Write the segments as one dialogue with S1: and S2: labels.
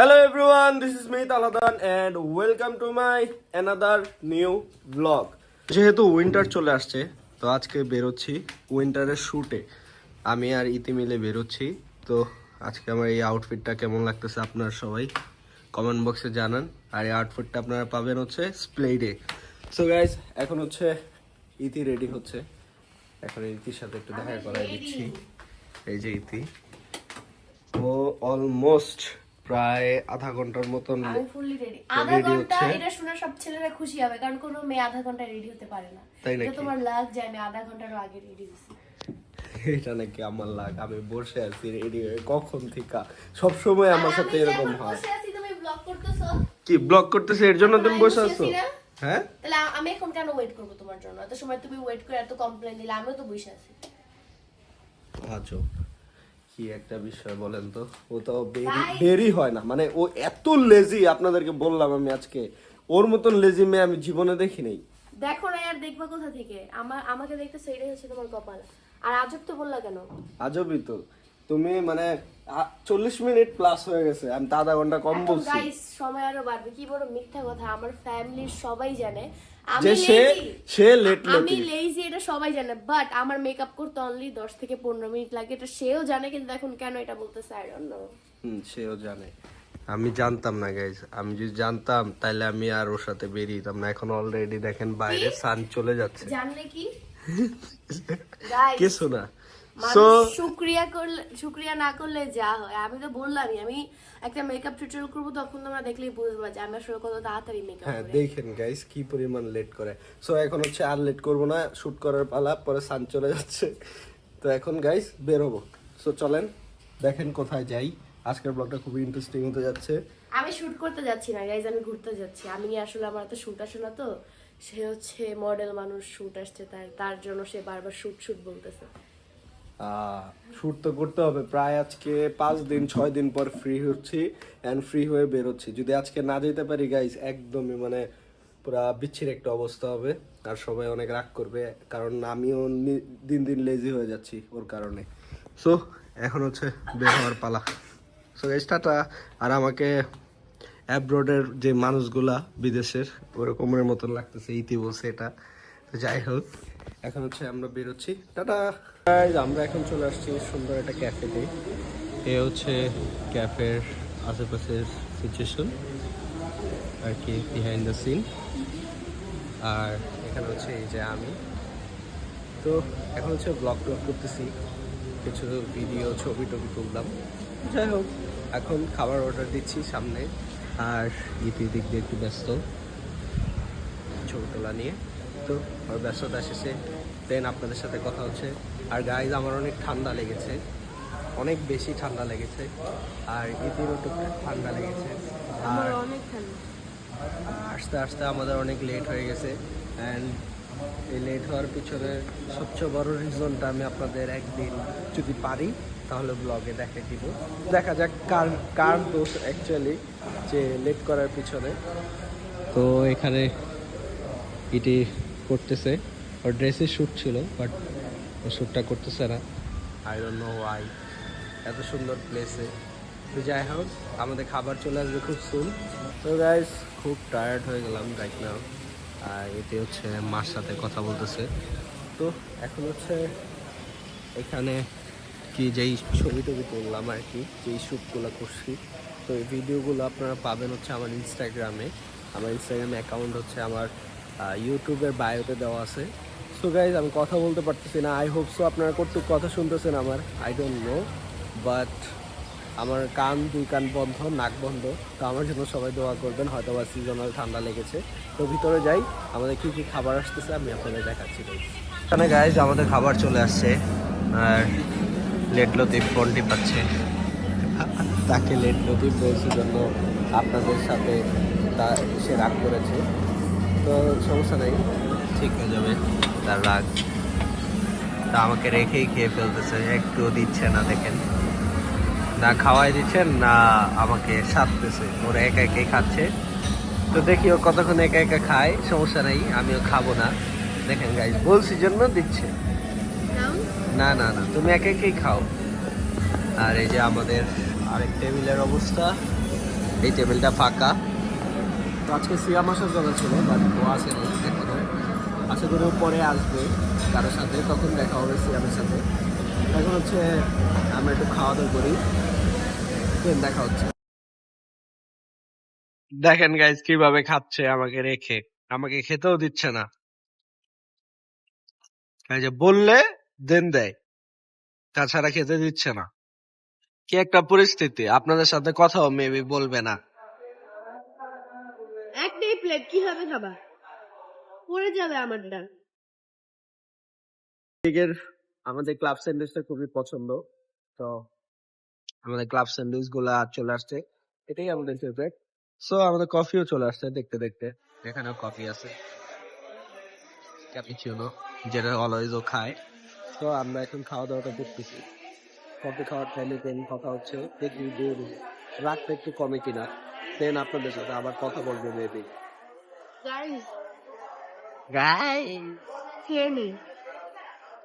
S1: Hello everyone this is me Taladan and welcome to my another new blog যেহেতু winter চলে আসছে, তো আজকে বেরোচ্ছি উইন্টারের শ্যুটে আমি আর ইতি মিলে বেরোচ্ছি, তো আজকে আমার এই আউটফিটটা কেমন লাগতেছে আপনারা সবাই কমেন্ট বক্সে জানান। আর এই আউটফিটটা আপনারা পাবেন হচ্ছে স্প্লেডে সো গাইজ এখন হচ্ছে ইতি রেডি হচ্ছে। এখন ইতির সাথে একটু দেখা করাই দিচ্ছি। এই যে ইতি। ও অলমোস্ট প্রায় আধা ঘণ্টার মতন
S2: আমি ফুললি রেডি আধা
S1: ঘণ্টা
S2: এটা শুনে সব ছেলেরা খুশি হবে কারণ কোনো মেয়ে আধা ঘণ্টা রেডি হতে পারে না।
S1: তাই
S2: এটা
S1: নাকি?
S2: তোমার লাগ যে আমি আধা ঘন্টারও আগে রেডি হয়েছি।
S1: এটা নাকি আমার লাগ আমি বসে আছি রেডি হয়ে কখন থেকে? সব সময় আমার সাথে এরকম হয়।
S2: বসে আছি তুমি ব্লগ করতেছো?
S1: কি ব্লগ করতেছে? এর জন্য তুমি
S2: আমি
S1: বসে আছো? হ্যাঁ?
S2: তাহলে আমি এখন কেন ওয়েট করব তোমার জন্য? এত সময় তুমি ওয়েট করে এত কমপ্লেন দিলে আমিও তো বসে আছি।
S1: আজব কি একটা বিষয় বলেন তো? ও তো বেরি বেরি হয় না। মানে ও এত লেজি আপনাদেরকে বললাম আমি আজকে। ওর মতন লেজি মেয়ে আমি জীবনে দেখি নাই
S2: দেখো না আর দেখবা কোথা থেকে? আমার আমাকে দেখতে সেইটাই হচ্ছে তোমার কপাল। আর আজব তো বললা কেন?
S1: আজবই তো। তুমি মানে চল্লিশ মিনিট প্লাস হয়ে গেছে। আমি তো আধা ঘণ্টা কম বলছি।
S2: সময় আরও বাড়বে। কি বড় মিথ্যা কথা। আমার ফ্যামিলির সবাই জানে।
S1: যে সে। সে লেট
S2: আমি লেজি এটা সবাই জানে বাট আমার মেকআপ করতে অনলি 10 থেকে 15 মিনিট লাগে। এটা সেও জানে কিন্তু এখন কেন এটা বলতেছে আই ডোন্ট নো
S1: হুম সেও জানে। আমি জানতাম না গাইজ আমি যদি জানতাম তাহলে আমি আর ওর সাথে বেরিয়েতাম না। এখন অলরেডি দেখেন বাইরে সান চলে যাচ্ছে।
S2: জানলে কি? গাইস
S1: কিছু না সো
S2: শুকরিয়া করলে শুকরিয়া না করলে যা হয়। আমি তো বললামই আমি একটা মেকআপ টিউটোরিয়াল করব তখন তোমরা দেখলেই বুঝবা যে আমি আসলে কত তাড়াতাড়ি মেকআপ
S1: হ্যাঁ দেখেন গাইস কি পরিমাণ লেট করে। সো এখন হচ্ছে আর লেট করব না শুট করার পালা পরে সান চলে যাচ্ছে। তো এখন গাইস বেরোবো সো চলেন দেখেন কোথায় যাই। আজকের ব্লগটা খুবই ইন্টারেস্টিং হতে যাচ্ছে।
S2: আমি শুট করতে যাচ্ছি না গাইজ আমি ঘুরতে যাচ্ছি। আমি আসলে আমার তো শুট আসে না তো। সে হচ্ছে মডেল মানুষ শুট আসছে তার তার জন্য সে বারবার শুট শুট বলতেছে।
S1: শুট তো করতে হবে। প্রায় আজকে পাঁচ দিন, ছয় দিন পর ফ্রি হচ্ছি অ্যান্ড ফ্রি হয়ে বেরোচ্ছি। যদি আজকে না যেতে পারি গাইস একদমই মানে পুরা বিচ্ছির একটা অবস্থা হবে। আর সবাই অনেক রাগ করবে, কারণ আমিও দিন দিন লেজি হয়ে যাচ্ছি ওর কারণে। সো এখন হচ্ছে বের হওয়ার পালা। সো গাইস আর আমাকে অ্যাব্রোডের যে মানুষগুলা বিদেশের, ওরকমের মতন লাগতেছে, ইতি বলছে এটা। তো যাই হোক, এখন হচ্ছে আমরা বেরোচ্ছি। টাটা! আমরা এখন চলে আসছি সুন্দর একটা ক্যাফেতে এ হচ্ছে ক্যাফের আশেপাশের সিচুয়েশন আর কি বিহাইন্ড দ্য সিন আর এখানে হচ্ছে এই যে আমি। তো এখন হচ্ছে ব্লগ ব্লগ করতেছি, কিছু ভিডিও ছবি টবি তুললাম। যাই হোক, এখন খাবার অর্ডার দিচ্ছি সামনে। আর ইতি দিক দিয়ে একটু ব্যস্ত, ছবি তোলা নিয়ে। তো ওর ব্যস্ততা শেষে দেন আপনাদের সাথে কথা হচ্ছে। আর গাইজ আমার অনেক ঠান্ডা লেগেছে। অনেক বেশি ঠান্ডা লেগেছে। আর ইতিরও তো ঠান্ডা লেগেছে। আর আস্তে আস্তে আমাদের অনেক লেট হয়ে গেছে। অ্যান্ড এই লেট হওয়ার পিছনে সবচেয়ে বড় রিজনটা আমি আপনাদের একদিন যদি পারি তাহলে ব্লগে দেখে দিব। দেখা যাক কার কার দোষ অ্যাকচুয়ালি যে লেট করার পিছনে। তো এখানে এটি করতেছে। ওর ড্রেসের শ্যুট ছিল বাট ও শ্যুটটা করতেছে না। আই ডোন্ট নো ওয়াই এত সুন্দর প্লেসে তো যাই হোক, আমাদের খাবার চলে আসবে খুব সুন তো গাইস খুব টায়ার্ড হয়ে গেলাম রাইট নাও আর এতে হচ্ছে মার সাথে কথা বলতেছে। তো এখন হচ্ছে এখানে কি যেই ছবি টবি তুললাম আর কি, যেই শ্যুটগুলো করছি। তো এই ভিডিওগুলো আপনারা পাবেন হচ্ছে আমার ইনস্টাগ্রামে আমার ইনস্টাগ্রামে অ্যাকাউন্ট হচ্ছে আমার ইউটিউবের বায়োতে দেওয়া আছে। সো গাইজ আমি কথা বলতে পারতেছি না। আই হোপ সো আপনারা কতটুকু কথা শুনতেছেন আমার। আই ডোন্ট নো বাট আমার কান, দুই কান বন্ধ, নাক বন্ধ। তো আমার জন্য সবাই দোয়া করবেন। হয়তো বা সিজনাল ঠান্ডা লেগেছে। তো ভিতরে যাই, আমাদের কী কী খাবার আসতেছে আমি আপনাদের দেখাচ্ছি। এখানে গাইজ আমাদের খাবার চলে আসছে। আর লেট লতিফ ফোনটি পাচ্ছে। তাকে লেট লতিফ বলছে জন্য আপনাদের সাথে তা সে রাগ করেছে। তো সমস্যা নেই। ঠিক হয়ে যাবে তার রাগ। তা আমাকে রেখেই খেয়ে ফেলতেছে একটুও দিচ্ছে না দেখেন। না খাওয়াই দিচ্ছেন না আমাকে সাধতেছে ওরা একা একাই খাচ্ছে। তো দেখি ও কতক্ষণ একা একা খায় সমস্যা নেই আমিও খাব না। দেখেন গাইজ বলছি জন্য দিচ্ছে। না না না তুমি একা একাই খাও। আর এই যে আমাদের আরেক টেবিলের অবস্থা এই টেবিলটা ফাঁকা। তো আজকে সিয়াম আসার কথা ছিল বাট ও এখনও। আশা করি পরে আসবে কারোর সাথে, তখন দেখা হবে সিয়ামের সাথে। এখন হচ্ছে আমরা একটু খাওয়া দাওয়া করি, Then দেখা হচ্ছে। দেখেন গাইজ কীভাবে খাচ্ছে আমাকে রেখে। আমাকে খেতেও দিচ্ছে না। এই যে বললে দেন দেয়। তাছাড়া খেতে দিচ্ছে না। কি একটা পরিস্থিতি। আপনাদের সাথে কথাও মেবি বলবে না।
S2: একটাই প্লেট কীভাবে খাবা পড়ে যাবে আমারটা।
S1: দিকের আমাদের ক্লাব স্যান্ডউইচটা খুবই পছন্দ। তো আমাদের ক্লাব স্যান্ডউইচগুলা চলে আসছে। এটাই আমাদের ফেভারিট সো আমাদের কফিও চলে আসছে দেখতে দেখতে। এখানেও কফি আছে। ক্যাপিচিনো যেটা অলওয়েজ ও খায়। তো আমরা এখন খাওয়া দাওয়াটা করতেছি। কফি খাওয়ার টাইমে কথা হচ্ছে। দেখি যে রাতটা একটু কমে কিনা। দেন আপনাদের সাথে আবার কথা বলব মেবি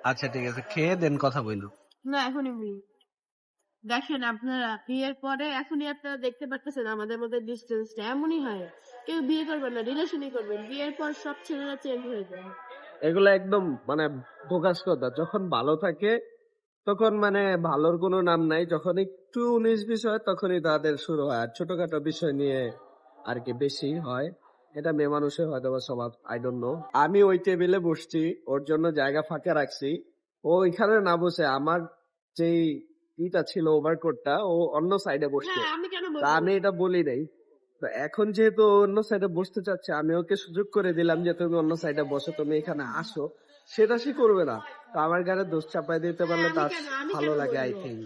S1: আচ্ছা ঠিক আছে খেয়ে দেন কথা বলল
S2: না এখনই বলি। দেখেন আপনারা বিয়ের পরে এখনই আপনারা দেখতে পাচ্ছেন আমাদের মধ্যে ডিস্টেন্সটা এমনই হয়। কেউ বিয়ে করবেন না রিলেশনই করবেন। বিয়ের পর সব ছেলেরা চেঞ্জ হয়ে যায়।
S1: এগুলো একদম মানে প্রকাশ কথা। যখন ভালো থাকে তখন মানে ভালোর কোনো নাম নাই। যখন একটু উনিশ বিশ হয় তখনই তাদের শুরু হয়। আর ছোটখাটো বিষয় নিয়ে আর কি বেশি হয়। এটা মেয়ে মানুষের হয়তো বা স্বভাব আই ডোন্ট নো আমি ওই টেবিলে বসছি ওর জন্য জায়গা ফাঁকা রাখছি। ও ওইখানে না বসে আমার যেই ইটা ছিল ওভারকোটটা ও অন্য সাইডে বসছে।
S2: আমি
S1: এটা বলি নাই। তো এখন যেহেতু অন্য সাইডে বসতে চাচ্ছে আমি ওকে সুযোগ করে দিলাম যে তুমি অন্য সাইডে বসো তুমি এখানে আসো। সেটা সে করবে না। তো আমার গাড়ি দোষ চাপাই দিতে পারলে তার ভালো লাগে আই? থিঙ্ক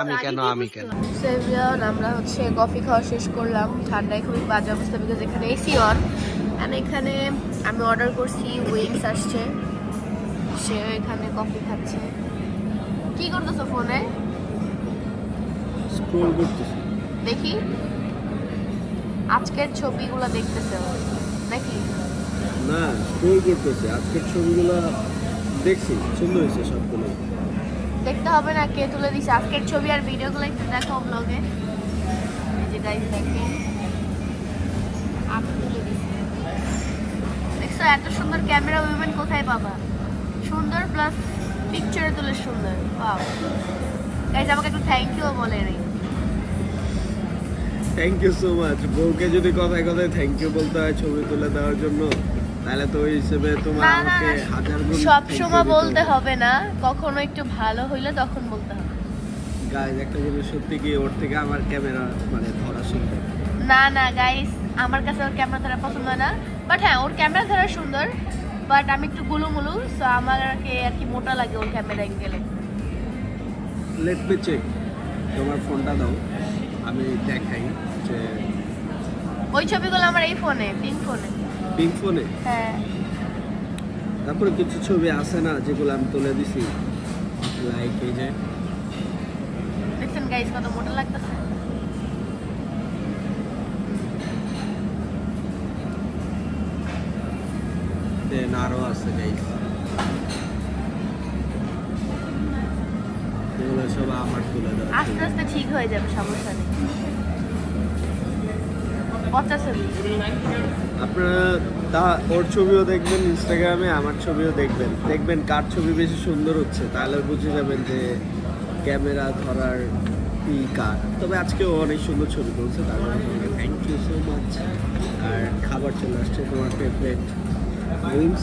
S2: আমি
S1: কেন আমি কেন
S2: আমরা হচ্ছে কফি খাওয়া শেষ করলাম। ঠান্ডায় খুবই বাজে অবস্থা বিকজ এখানে এসি অন এন্ড এখানে আমি অর্ডার করছি উইংস আসছে। সে এখানে কফি খাচ্ছে। কি করতেছো ফোনে?
S1: স্ক্রোল করতেছি।
S2: দেখি। আজকের ছবিগুলো দেখতেছে নাকি?
S1: না স্ক্রোল করতেছি। আজকের ছবিগুলো দেখছি সুন্দর হয়েছে সবগুলো।
S2: দেখতে হবে না কে তুলে দিছে? আজকের ছবি আর ভিডিওগুলো একটু দেখো ব্লগে এই যে দেখেন। আমি তুলে দিছি। দেখছ এত সুন্দর ক্যামেরা উইমেন কোথায় পাবা? সুন্দর প্লাস পিকচারে তুলে সুন্দর। ওয়াও গাইস আমাকে একটু থ্যাংক ইউ বলে নেই
S1: থ্যাংক ইউ সো মাচ বউকে যদি কথায় কথায় থ্যাংক ইউ বলতে হয় ছবি তুলে দেওয়ার জন্য। তাহলে তো ওই হিসেবে তোমার আমাকে হাজার গুণ
S2: সব সময় বলতে
S1: হবে।
S2: না কখনো একটু ভালো হইলে তখন বলতে হবে।
S1: গাইজ একটা জিনিস সত্যি কি ওর থেকে আমার ক্যামেরা মানে ধরা
S2: না না গাইস আমার কাছে ওর ক্যামেরা ধরা পছন্দ না। বাট হ্যাঁ ওর ক্যামেরা ধরা সুন্দর বাট আমি একটু গুলুমুলু সো আমাকে আর কি মোটা লাগে ওর ক্যামেরা গেলে।
S1: লেট মি চেক তোমার ফোনটা দাও। আমি দেখাই যে
S2: ওই ছবিগুলো আমার এই ফোনে পিঙ্ক ফোনে
S1: পিঙ্ক ফোনে?
S2: হ্যাঁ।
S1: তারপরে কিছু ছবি আছে না যেগুলো আমি তুলে দিছি? লাইক এই যে।
S2: দেখছেন গাইস কত মোটা লাগতেছে?
S1: দেন আরও আছে গাইস এগুলো সব আমার তুলে দেওয়া
S2: আস্তে আস্তে ঠিক হয়ে যাবে সমস্যা নেই।
S1: আপনারা তা ওর ছবিও দেখবেন ইনস্টাগ্রামে আমার ছবিও দেখবেন। দেখবেন কার ছবি বেশি সুন্দর হচ্ছে তাহলে বুঝে যাবেন যে ক্যামেরা ধরার কি কার। তবে আজকেও অনেক সুন্দর ছবি তুলছে তার জন্য থ্যাংক ইউ সো মাচ আর খাবার চলে আসছে তোমার ফেভারিট উইংস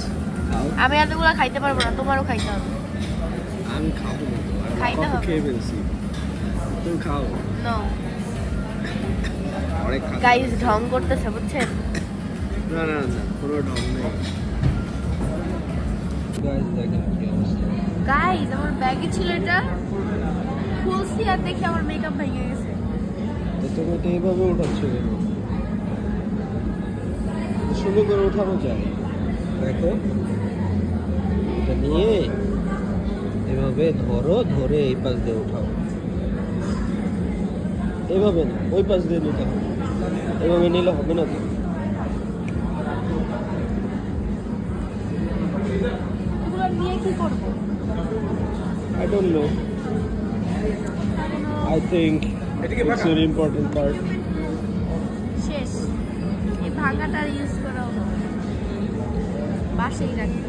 S2: আমি এতগুলো খাইতে পারব না তোমারও খাইতে হবে।
S1: আমি খাব না
S2: খাইতে হবে।
S1: খেয়ে ফেলছি? তুমি খাও।
S2: নো গাইস ঢং করতেছে বুঝছেন?
S1: না না না কোনো ঢং নেই। গাইস
S2: আমার ব্যাগে ছিল এটা। খুলছি আর দেখি আমার মেকআপ ভেঙে গেছে।
S1: তো তুমি তো এইভাবে উঠাচ্ছ কেন? সুন্দর করে উঠানো যায়। দেখো এটা নিয়ে এভাবে ধরো ধরে এই পাশ দিয়ে উঠাও। এভাবে না ওই পাশ দিয়ে নিতে হবে এভাবে নিলে হবে না তো
S2: এগুলো নিয়ে কি করব?
S1: I don't know. I think it's very important part.
S2: ভাঙাটা ইউজ করা হবে বাসেই রাখতে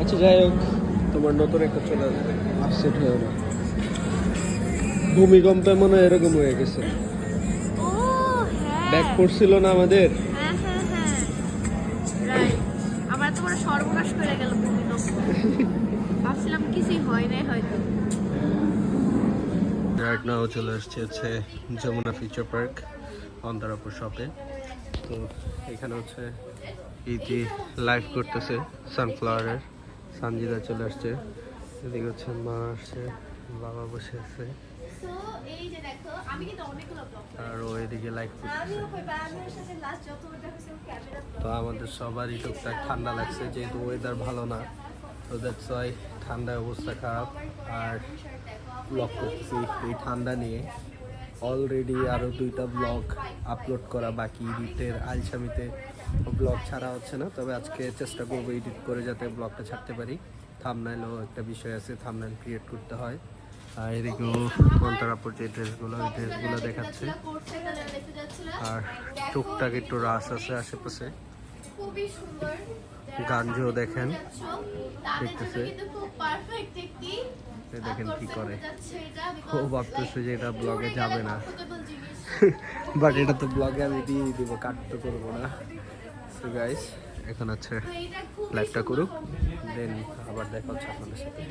S1: আচ্ছা যাই হোক তোমার নতুন একটা চলে আসবে আপসেট হয়েও না ভূমিকম্পে মনে হয় এরকম হয়ে গেছে।
S2: হ্যাঁ
S1: ব্যাক পড়ছিল না আমাদের।
S2: হ্যাঁ হ্যাঁ হ্যাঁ। রাইট আমার তো সর্বনাশ করে গেল ভাবছিলাম কিছুই হয় নাই হয়তো।
S1: রাইট নাও চলে আসছে হচ্ছে যমুনা ফিচার পার্ক অন্তরাপুর শপে তো এখানে হচ্ছে ইতি লাইভ করতেছে সানফ্লাওয়ারের সানজিদা চলে আসছে। এদিকে হচ্ছে মা আসছে বাবা বসে আছে।
S2: সো এই যে দেখো আমি কিন্তু অনেকগুলো ব্লগ
S1: আর ও এদিকে লাইভ করতেছে।
S2: আমিও কইবা আমি ওর সাথে লাস্ট যতবার দেখেছি ক্যামেরা
S1: তো আমাদের সবারই টুকটাক ঠান্ডা লাগছে যেহেতু ওয়েদার ভালো না তো দ্যাটস ওয়াই ঠান্ডার অবস্থা খারাপ। আর ব্লগ করতেছি এই ঠান্ডা নিয়ে। অলরেডি আরও দুইটা ব্লগ আপলোড করা বাকি এডিটের আলসামিতে। ব্লগ ছাড়া হচ্ছে না তবে আজকে চেষ্টা করব এডিট করে যাতে ব্লগটা ছাড়তে পারি। থামনাইলও একটা বিষয় আছে থামনাইল ক্রিয়েট করতে হয়। আর যে ড্রেসগুলো ড্রেসগুলো দেখাচ্ছে। আর একটু আছে আশেপাশে। দেখেন দেখেন কি করে। ও ভাবতেছে যে এটা ব্লগে যাবে না। বাট এটা তো ব্লগে আমি দিয়ে দিব কাট তো করব না। সো গাইস এখন আছে লাইভটা করুক। দেন, আবার দেখা হচ্ছে আপনাদের সাথে।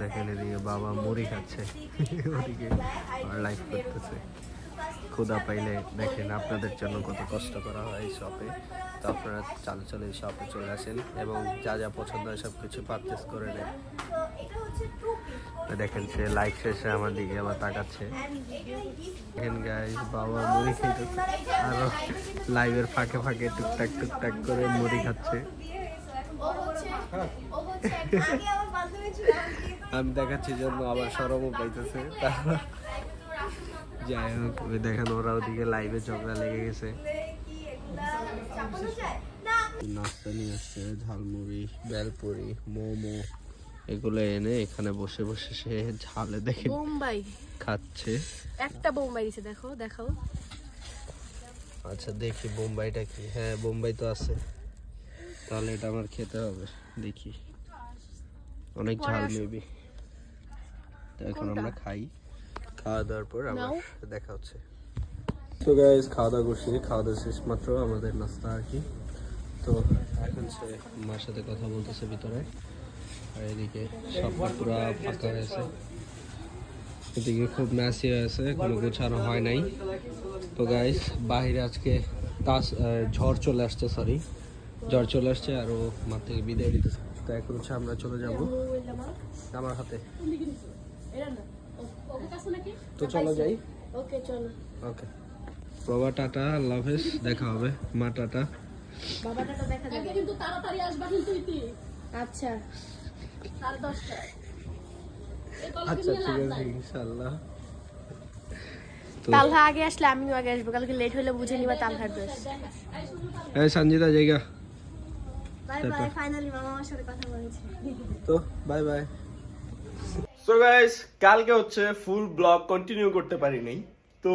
S1: দেখেন এদিকে বাবা মুড়ি খাচ্ছে। ওদিকে লাইভ করতেছে। ক্ষুদা পাইলে দেখেন আপনাদের জন্য কত কষ্ট করা হয় এই শপে তো আপনারা চালু চলে এই শপে চলে আসেন এবং যা যা পছন্দ হয় সব কিছু পারচেস করে নেন। দেখেন সে লাইক শেষে আমার দিকে আবার তাকাচ্ছে। দেখেন গাইস বাবা মুড়ি খাইতেছে। আরও লাইভের ফাঁকে ফাঁকে টুকটাক টুকটাক করে মুড়ি খাচ্ছে। আমি দেখাচ্ছি জন্য আবার সরমও পাইতেছে। যাই হোক ওই দেখেন ওরা ওদিকে লাইভে ঝগড়া লেগে গেছে।
S2: কি এগুলা চাপানো যায়? না।
S1: নাস্তা নিয়ে আসছে ঝালমুড়ি বেলপুরি মোমো এগুলো এনে এখানে বসে বসে সে ঝালে দেখে
S2: বোম্বাই।
S1: খাচ্ছে।
S2: একটা বোম্বাই দিছে দেখো দেখাও।
S1: আচ্ছা দেখি বোম্বাইটা কি। হ্যাঁ বোম্বাই তো আছে। তাহলে এটা আমার খেতে হবে দেখি। অনেক ঝাল। মেবি তো এখন আমরা খাই। খাওয়া দাওয়ার পর আবার
S2: নাও।
S1: দেখা হচ্ছে। তো গাইজ খাওয়া দাওয়া করছি। খাওয়া দাওয়া শেষ মাত্র আমাদের নাস্তা আর কি। তো এখন সে মার সাথে কথা বলতেছে ভিতরে। আর এদিকে সবটা পুরো ফাঁকা হয়েছে এদিকে খুব নাসি হয়েছে কোনো গোছানো হয় নাই। তো গাইস বাইরে আজকে তাস ঝড় চলে আসছে সরি ঝড় চলে আসছে আর ও মার থেকে বিদায় দিতেছে তো এখন হচ্ছে আমরা চলে যাব আমার হাতে। তো চলো যাই।
S2: ওকে। চলো
S1: ওকে বাবা টাটা আল্লাহ হাফেজ দেখা হবে। মা টাটা।
S2: বাবাটা তো দেখা যাবে
S3: কিন্তু তাড়াতাড়ি আসবা কিন্তু ইতি
S2: আচ্ছা।
S3: সাড়ে দশটায়
S1: আচ্ছা ঠিক আছে ইনশাল্লাহ তো
S2: তালহা আগে আসলে আমিও আগে আসব। কালকে লেট হলে বুঝে নিবা তালহার ড্রেস
S1: এই সঞ্জিতা জায়গা।
S2: বাই বাই ফাইনালি মামা আমার সাথে কথা বলেছে।
S1: তো বাই বাই সো গাইস কালকে হচ্ছে ফুল ব্লগ কন্টিনিউ করতে পারি নাই। তো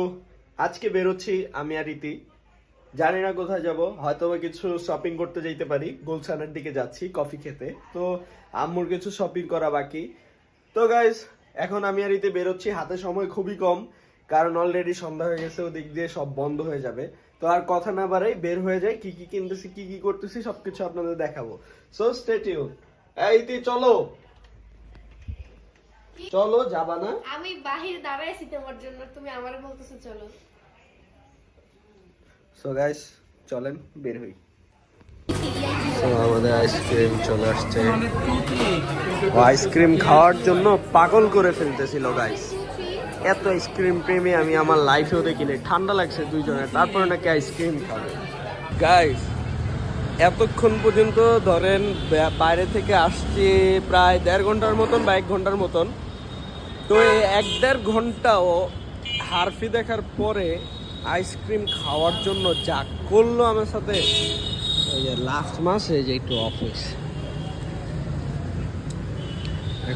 S1: আজকে বেরোচ্ছি আমি আর ইতি জানি না কোথায় যাব হয়তো বা কিছু শপিং করতে যেতে পারি। গুলশানের দিকে যাচ্ছি কফি খেতে। তো আম্মুর কিছু শপিং করা বাকি। তো গাইস এখন আমি আর ইতি বেরোচ্ছি। হাতে সময় খুবই কম কারণ অলরেডি সন্ধ্যা হয়ে গেছে ওদিক দিয়ে সব বন্ধ হয়ে যাবে। তো আর কথা না বাড়াই বের হয়ে যায় কি কি কিনতেছি কি কি করতেছি সবকিছু আপনাদের দেখাবো। সো স্টে টিউন এই ইতি চলো। চলো যাবা না?
S2: আমি বাহির দাঁড়াইছি তোমার জন্য তুমি আমারে বলতেছো চলো।
S1: সো গাইস চলেন বের হই। তো আমাদের আইসক্রিম চলে আসছে। আইসক্রিম খাওয়ার জন্য পাগল করে ফেলতেছিল গাইস এত আইসক্রিম প্রেমী আমি আমার লাইফেও দেখিনি। ঠান্ডা লাগছে দুইজনে তারপরে নাকি আইসক্রিম খাবে। গাইস এতক্ষণ পর্যন্ত ধরেন বাইরে থেকে আসছি প্রায় দেড় ঘণ্টার মতন বা এক ঘণ্টার মতন। তো এই এক দেড় ঘন্টাও হারফি দেখার পরে আইসক্রিম খাওয়ার জন্য যা করল আমার সাথে ওই যে লাস্ট মাসে যে একটু অফিস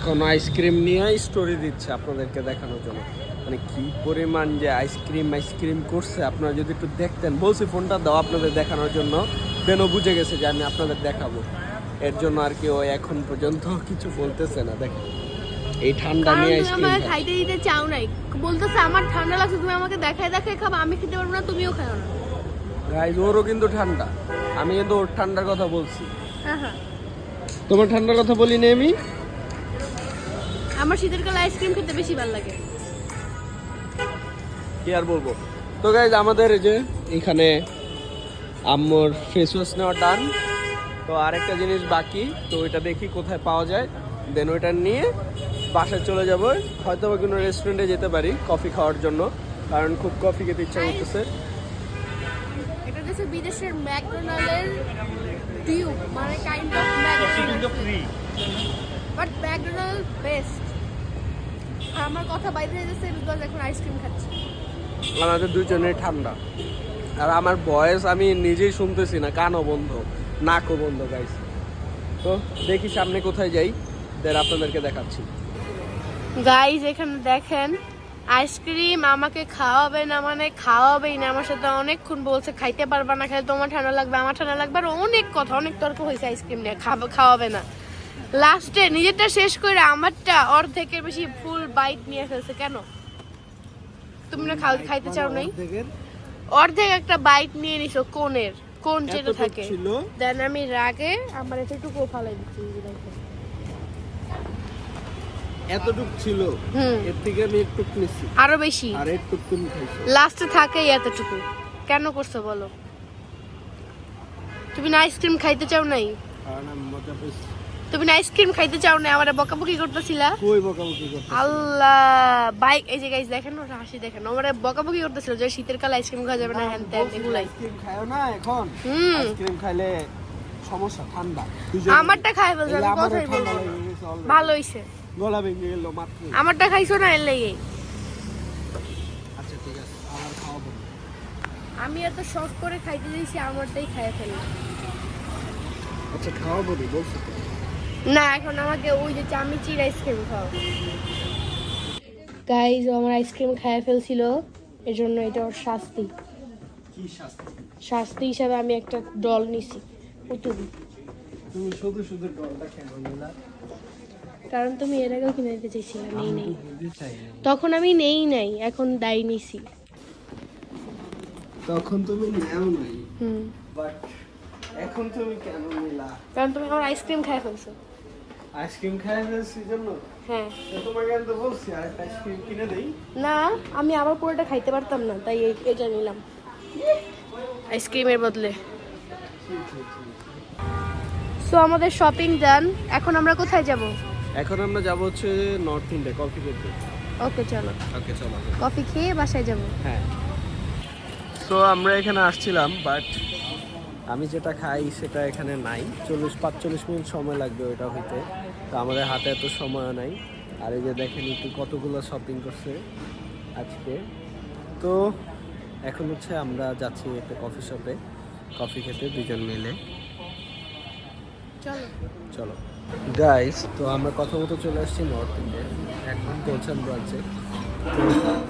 S1: এখন আইসক্রিম নিয়ে স্টোরি দিচ্ছে আপনাদেরকে দেখানোর জন্য। মানে কি পরিমাণ যে আইসক্রিম আইসক্রিম করছে? আপনারা যদি একটু দেখতেন বলছি ফোনটা দাও আপনাদের দেখানোর জন্য। দেনও বুঝে গেছে যে আমি আপনাদের দেখাবো। এর জন্য আর কি ও এখন পর্যন্ত কিছু বলতেছে না। দেখেন এই ঠান্ডা নিয়ে আইসক্রিম
S2: আমাকে খাইতে দিতে চাও নাই। বলতেছে আমার ঠান্ডা লাগছে তুমি আমাকে দেখায় দেখায় খাবা আমি খেতে পারব না তুমিও খাও না।
S1: গাইজ ওরও কিন্তু ঠান্ডা। আমি কিন্তু ওর ঠান্ডার কথা বলছি।
S2: হ্যাঁ হ্যাঁ।
S1: তোমার ঠান্ডার কথা বলি নি আমি?
S2: আমার শীতের কালে আইসক্রিম খেতে বেশি ভালো লাগে।
S1: কি আর বলব? তো গাইজ আমাদের এই যে এখানে আম্মুর ফেস ওয়াশ নেওয়া ডান তো আরেকটা জিনিস বাকি তো ওইটা দেখি কোথায় পাওয়া যায়। দেন ওইটা নিয়ে বাসায় চলে যাব। হয়তো বা কোনো রেস্টুরেন্টে যেতে পারি কফি খাওয়ার জন্য কারণ খুব কফি খেতে ইচ্ছা করতেছে।
S2: এটা হচ্ছে বিদেশের ম্যাকডোনাল্ডের টিউব মানে kind of McDonald. But McDonald best আমার কথা বাইরে যাচ্ছে বিকজ এখন আইসক্রিম খাচ্ছি।
S1: আমাদের দুজনের ঠান্ডা। আর আমার ভয়েস আমি নিজেই শুনতেছি না কানও বন্ধ নাকও বন্ধ গাইস তো দেখি সামনে কোথায় যাই দেন আপনাদেরকে দেখাচ্ছি।
S2: গাইজ এখানে দেখেন আইসক্রিম আমাকে খাওয়াবে না মানে খাওয়াবেই না আমার সাথে অনেকক্ষণ বলছে খাইতে পারবা না খাইলে তোমার ঠান্ডা লাগবে আমার ঠান্ডা লাগবে। আর অনেক কথা অনেক তর্ক হয়েছে আইসক্রিম নিয়ে খাবে খাওয়াবে না। লাস্টে নিজেরটা শেষ করে আমারটা অর্ধেকের বেশি ফুল বাইট নিয়ে ফেলছে কেন? তুমি না খাও খাইতে চাও নাই? অর্ধেক একটা বাইট নিয়ে নিছো কোনের কোন যেটা থাকে। দেন আমি রাগে আমার এতটুকু ফালাই দিচ্ছি যে
S1: ছিল এর থেকে আমি একটু নিচ্ছি
S2: আরও বেশি।
S1: আর একটু তুমি খাইছো।
S2: লাস্টে থাকেই এতটুকু। কেন করছ বলো? তুমি না আইসক্রিম খাইতে চাও নাই?
S1: মজা
S2: তুমি না আইসক্রিম খাইতে চাও না আমার বকাবকি করতেছিলা?
S1: কই বকাবকি করতে
S2: আল্লাহ বাইক এই যে গাইস দেখেন ওর হাসি দেখেন আমার বকাবকি করতেছিল যে শীতের কালে আইসক্রিম খাওয়া যাবে না হ্যান ত্যান এগুলাই।
S1: আইসক্রিম খায়ও না এখন? আইসক্রিম খাইলে সমস্যা ঠান্ডা।
S2: আমারটা খাই বলছো আমি কথাই বলব। ভালো হইছে।
S1: গলা ভেঙে গেল মাত্র
S2: আমারটা খাইছো না এর লেগে?
S1: আচ্ছা ঠিক আছে আমার খাওয়াবো।
S2: আমি এত শখ করে খাইতে দিয়েছি আমারটাই খাইয়ে ফেলি।
S1: আচ্ছা খাওয়াবো বলছি।
S2: না এখন আমাকে ওই যে চামিচির আইসক্রিম খাও। গাইজ আমার আইসক্রিম খাইয়ে ফেলছিল। এর জন্য এটা ওর শাস্তি।
S1: শাস্তি?
S2: হিসাবে আমি একটা ডল নিছি। পুতুল
S1: তুমি? শুধু শুধু ডলটা কেন নিলা।
S2: কারণ তুমি এর আগেও কিনে দিতে চাইছিলে নেই। নেই। তখন আমি নেই নাই এখন দায় নিছি।
S1: তখন তুমি নেও নাই।
S2: হুম।
S1: বাট এখন তুমি কেন নিলা?
S2: কারণ তুমি আমার আইসক্রিম খাই ফেলছো।
S1: আইসক্রিম খাই ফেলছি জন্য।
S2: হ্যাঁ।
S1: তোমাকে আমি তো বলছি আর আইসক্রিম কিনে দেই।
S2: না আমি আবার পুরোটা খাইতে পারতাম না তাই এই- এটা নিলাম। আইসক্রিমের বদলে। সো আমাদের শপিং ডান এখন আমরা কোথায় যাব?
S1: এখন আমরা যাব হচ্ছে নর্থ ইন্ডিয়া কফি খেতে
S2: ওকে চলো।
S1: ওকে চলো।
S2: কফি খেয়ে বাসায় যাব।
S1: হ্যাঁ। তো আমরা এখানে আসছিলাম বাট আমি যেটা খাই সেটা এখানে নাই। চল্লিশ পাঁচচল্লিশ মিনিট সময় লাগবে ওটা হইতে। তো আমাদের হাতে এত সময় নাই। আর এই যে দেখেন একটু কতগুলো শপিং করছে আজকে। তো এখন হচ্ছে আমরা যাচ্ছি একটা কফি শপে কফি খেতে দুজন মিলে।
S2: চলো।
S1: চলো। গাইস তো আমরা কথা মতো চলে আসছি নর্থ ইন্ডিয়া এখন পৌঁছান ব্রাঞ্চে তো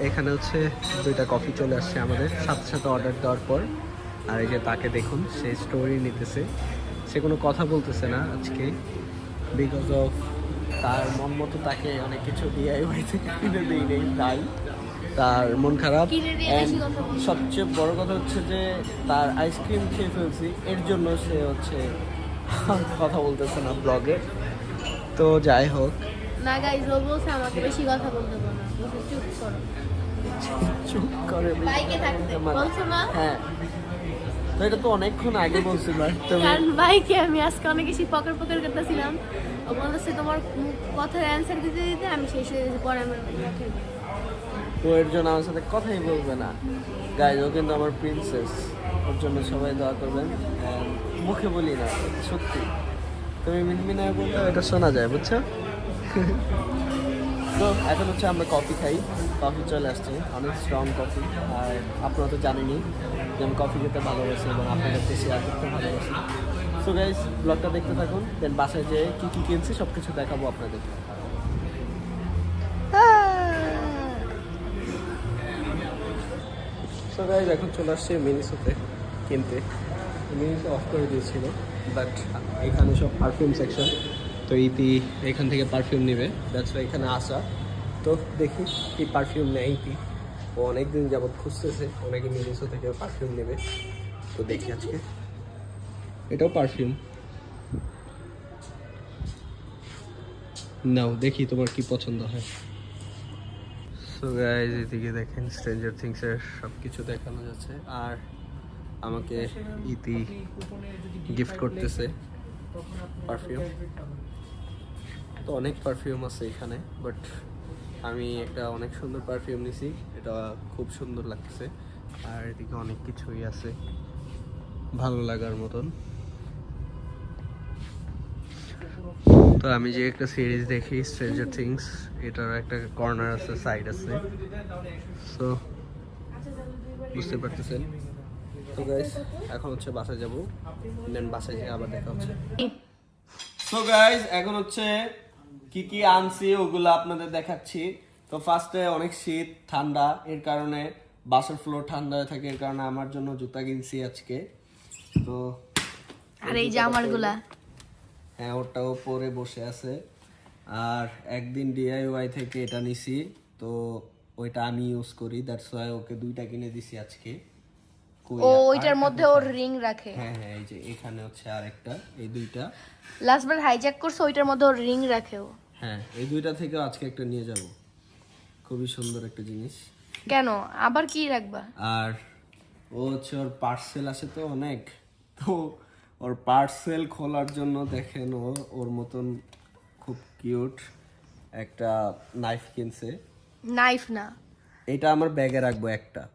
S1: এখানে হচ্ছে দুইটা কফি চলে আসছে আমাদের। সাথে সাথে অর্ডার দেওয়ার পর আর এই যে তাকে দেখুন সে স্টোরি নিতেছে। সে কোনো কথা বলতেছে না আজকে বিকজ অফ তার মন মতো তাকে অনেক কিছু ডিআইওয়াই থেকে কিনে দিই নেই তাই তার মন খারাপ। সবচেয়ে বড় কথা হচ্ছে যে তার আইসক্রিম খেয়ে ফেলছি এর জন্য সে হচ্ছে কথা বলতেছে না ব্লগে তো যাই হোক।
S2: না গাইজ ও বলছে আমাকে বেশি কথা বলতে বলো চুপ করো।
S1: চুপ করে
S2: বাইকে থাকতে বলছো না
S1: হ্যাঁ। তো এটা তো অনেকক্ষণ আগে বলছিল
S2: কারণ বাইকে আমি আজকে অনেক বেশি পকেট পকেট করতেছিলাম। বলতেছে তোমার কথার অ্যান্সার দিতে দিতে আমি শেষ হয়ে গেছি পরে আমার
S1: তো এর জন্য আমার সাথে কথাই বলবে না। গাইজ ও কিন্তু আমার প্রিন্সেস ওর জন্য সবাই দোয়া করবেন। মুখে বলি না সত্যি। তুমি মিনমিনায় বললে এটা শোনা যায় বুঝছ? তো এখন হচ্ছে আমরা কফি খাই। কফি চলে আসছে। অনেক স্ট্রং কফি আর আপনারা তো জানেনই যে আমি কফি খেতে ভালোবাসি এবং আপনাদেরকে শেয়ার করতে ভালোবাসি। সো গাইজ ব্লগটা দেখতে থাকুন দেন বাসায় যেয়ে কী কী কিনছি সব কিছু দেখাবো আপনাদেরকে সো গাইজ এখন চলে আসছে মিনিসোতে কিনতে। মিনিসো অফ করে দিয়েছিল বাট এখানে সব পারফিউম সেকশন তো ইতি এখান থেকে পারফিউম নেবে। দ্যাটস এখানে আসা। তো দেখি কি পারফিউম নেয় ইতি ও অনেকদিন যাবত খুঁজতেছে অনেকে মিনিসো থেকে পারফিউম নেবে। তো দেখি আজকে। এটাও পারফিউম নাও দেখি তোমার কি পছন্দ হয়। সো গাইজ এদিকে দেখেন স্ট্রেঞ্জার থিংসের সব কিছু দেখানো যাচ্ছে। আর আমাকে ইতি গিফট করতেছে পারফিউম তো অনেক পারফিউম আছে এখানে বাট আমি একটা অনেক সুন্দর পারফিউম নিছি, এটা খুব সুন্দর লাগছে আর এদিকে অনেক কিছুই আছে, ভালো লাগার মতন। তো আমি যে একটা সিরিজ দেখি স্ট্রেঞ্জার থিংস এটার একটা কর্নার আছে সাইড আছে। সো বুঝতে পারতেছেন? তো গাইস এখন হচ্ছে বাসায় যাব দেন বাসায় যেয়ে আবার দেখা হচ্ছে। সো গাইস এখন হচ্ছে কি কি আনছি ওগুলো আপনাদের দেখাচ্ছি। তো ফার্স্টে অনেক শীত ঠান্ডা এর কারণে বাসের ফ্লোর ঠান্ডা হয়ে থাকে এর কারণে আমার জন্য জুতা কিনছি আজকে। তো
S2: আর এই জামারগুলা
S1: হ্যাঁ ওটাও পরে বসে আছে। আর একদিন ডিআইওয়াই থেকে এটা নিছি তো ওইটা আমি ইউজ করি দ্যাটস ওয়াই ওকে দুইটা কিনে দিছি আজকে।
S2: ও ওইটার মধ্যে ওর রিং রাখে।
S1: হ্যাঁ হ্যাঁ এই যে এখানে হচ্ছে আরেকটা এই দুইটা।
S2: লাস্ট বার হাইজ্যাক করছে ওইটার মধ্যে ওর রিং রাখে ও।
S1: হ্যাঁ এই দুইটা থেকে আজকে একটা নিয়ে যাব। খুবই সুন্দর একটা জিনিস।
S2: কেন? আবার কি রাখবা?
S1: আর ও হচ্ছে ওর পার্সেল আসে তো অনেক। তো ওর পার্সেল খোলার জন্য দেখেন ও ওর মতন খুব কিউট একটা নাইফ কিনছে।
S2: নাইফ না।
S1: এটা আমার ব্যাগে রাখব একটা।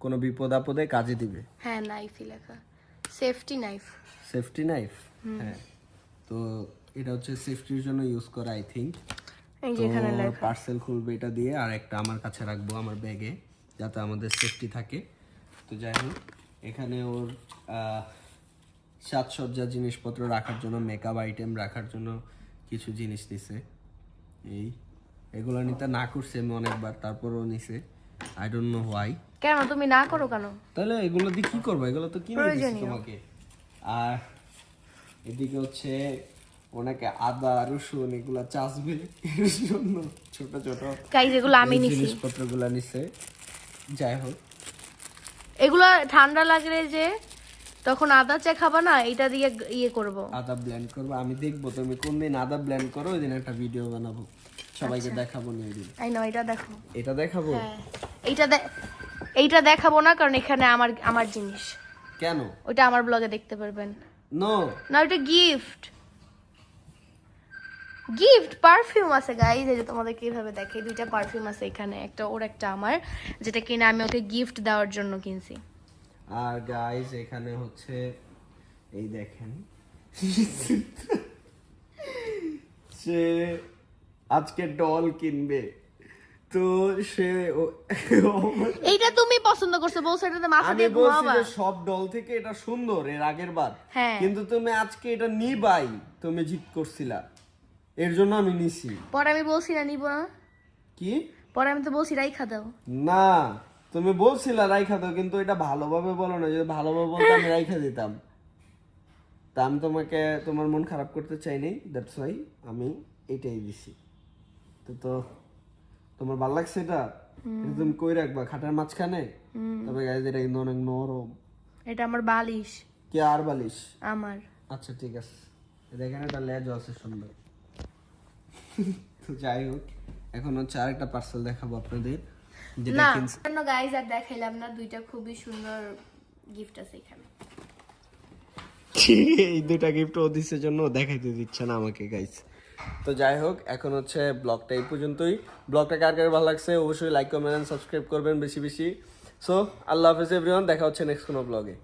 S1: কোনো বিপদ আপদে কাজে দিবে?
S2: হ্যাঁ নাইফই লেখা। সেফটি নাইফ
S1: সেফটি নাইফ হ্যাঁ। তো এটা হচ্ছে সেফটির জন্য ইউজ করা আই থিঙ্ক পার্সেল খুলবে এটা দিয়ে আর একটা আমার কাছে রাখব আমার ব্যাগে যাতে আমাদের সেফটি থাকে। তো যাই হোক এখানে ওর সাজসজ্জা জিনিসপত্র রাখার জন্য মেকআপ আইটেম রাখার জন্য কিছু জিনিস নিছে। এই এগুলো নিতে না করছে আমি অনেকবার তারপরও নিছে। আই ডোন্ট নো হোয়াই
S2: কেন? তুমি না করো কেন?
S1: তাহলে এগুলো দিয়ে কি করব? এগুলো তো কিনে দিচ্ছি তোমাকে। আর এদিকে হচ্ছে অনেকে আদা রসুন এগুলা চাষবে এর জন্য ছোট ছোট
S2: গাইজ এগুলো আমি নিছি।
S1: জিনিসপত্রগুলা নিছে। যাই হোক।
S2: এগুলো ঠান্ডা লাগলে যে তখন আদা চা খাবা না এটা দিয়ে ইয়ে করব।
S1: আদা ব্লেন্ড করব। আমি দেখব তুমি কোন দিন আদা ব্লেন্ড করো ওই দিন একটা ভিডিও বানাবো। সবাইকে দেখাবো নিয়ে দিন।
S2: আই নো এটা দেখো।
S1: এটা দেখাবো?
S2: হ্যাঁ। এইটা দে- এইটা দেখাবো না কারণ এখানে আমার আমার জিনিস।
S1: কেন?
S2: ওইটা আমার ব্লগে দেখতে পারবেন।
S1: নো
S2: না ওইটা গিফট গিফট পারফিউম আছে গাইজ এই যে তোমাদের কীভাবে দেখে দুইটা পারফিউম আছে এখানে একটা ওর একটা আমার যেটা কিনে আমি ওকে গিফট দেওয়ার জন্য কিনছি।
S1: আর গাইজ এখানে হচ্ছে এই দেখেন। সে আজকে ডল কিনবে। তো সে ও-
S2: এইটা তুমি পছন্দ করছ বলছো এটাতে মাথা দিয়ে ঘুমাবা।
S1: যে সব ডল থেকে এটা সুন্দর এর আগের বার।
S2: হ্যাঁ।
S1: কিন্তু তুমি আজকে এটা নিবাই তুমি জিত করছিলা। এর জন্য আমি নিছি।
S2: পরে আমি বলছি না নিব না।
S1: কি?
S2: পরে আমি তো বলছি রাইখা দাও।
S1: না তুমি বলছিলা রাইখা দাও কিন্তু এটা ভালোভাবে বলো না যদি ভালোভাবে বলতে আমি রাইখা দিতাম। তা আমি তোমাকে তোমার মন খারাপ করতে চাইনি দ্যাটস ওয়াই আমি এটাই দিছি। তো তো তোমার ভালো লাগছে এটা? এটা তুমি কই রাখবা? খাটার মাঝখানে? তবে গাইজ এটা কিন্তু অনেক নরম।
S2: এটা আমার বালিশ।
S1: কে আর বালিশ?
S2: আমার।
S1: আচ্ছা ঠিক আছে। দেখেন এটা লেজ আছে সুন্দর। তো যাই হোক এখন হচ্ছে আরেকটা পার্সেল দেখাবো আপনাদের। যেটা
S2: না
S1: কিনছি
S2: গাইজ আর দেখাইলাম না দুইটা খুবই সুন্দর গিফট আছে এখানে।
S1: এই দুটা গিফট ও দিচ্ছে জন্য দেখাইতে দিচ্ছে না আমাকে গাইস তো যাই হোক, এখন হচ্ছে ব্লগটা এই পর্যন্তই। ব্লগটা কার কার ভালো লাগছে অবশ্যই লাইক কমেন্ট সাবস্ক্রাইব করবেন বেশি বেশি। সো আল্লাহ হাফেজ এভরিওয়ান দেখা হচ্ছে নেক্সট কোনো ব্লগে